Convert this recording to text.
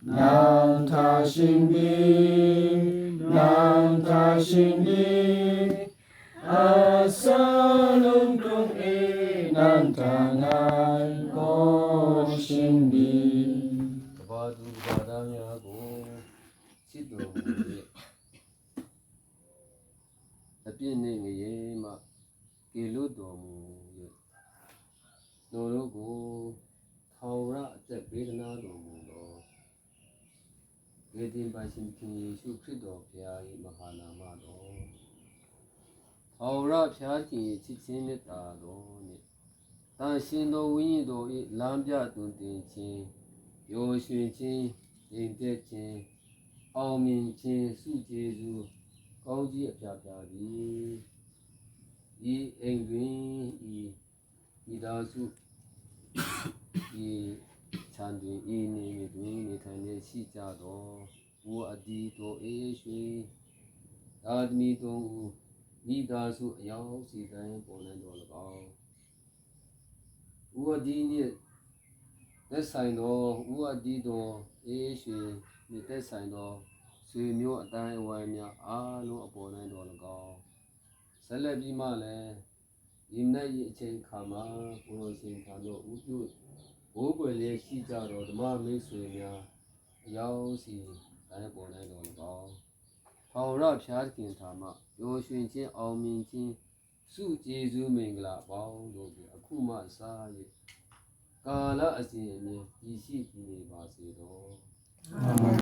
南他心地，南他心地，阿萨隆东诶，南他爱我心地。 ကဘာသူကဘာသားများကိုချစ်တော်မူ၍အပြစ်နှင့်ငရေမှကေလွတ်တော်မူ၍တို့တို့ကို ဝေဒီပါရှင်ခင်ယေရှုခရစ်တော်ဘုရား၏မဟာနာမတော်ထောင်ရဖျားခင်၏ချစ်ချင်းမေတ္တာတော်နှင့်တန်ရှင်သောဝိညာဉ်တော်၏လမ်းပြတွင်တင်ခြင်းယောရွှင်ခြင်းရင်တက်ခြင်းအောင်မြင်ခြင်းစုကျေစုကောင်းကြီးအပြာပြာသည်ဤအိမ်တွင်ဤဤသာစုဤချမ်းတွင်ဤနေတွင်နေထိုင်နေ ရှိကြသောဘူအဒီတို့အေးရွှင်သာသမီတို့ဤသာစုအယောင်စီတိုင်းပေါ်နေတော်၎င်းဘူအဒီနှင့်သက်ဆိုင်သောဥအတီးသောအေးရွှေမြစ်သက်ဆိုင်သောဆွေမျိုးအတိုင်းအဝိုင်းများအားလုံးအပေါ်၌တော်၎င်းဆက်လက်ပြီးမှလည်းဒီနေ့ဤအချိန်ခါမှာဘုရားရှင်ခံတော်ဥပြုဘိုးကွယ်လေးရှိကြတော်ဓမ္မမိတ်ဆွေများ အယောက်စီတိုင်းပေါ်၌တော်၎င်းထောင်ရဖျားခင်ထာမရောရွှင်ခြင်းအောင်မြင်ခြင်းစုကျေးဇူးမင်္ဂလာပေါင်းတို့သည်အခုမှစ၍ကာလအစဉ်အမြဲရည်ရှိတည်နေပါစေတော့အာမင်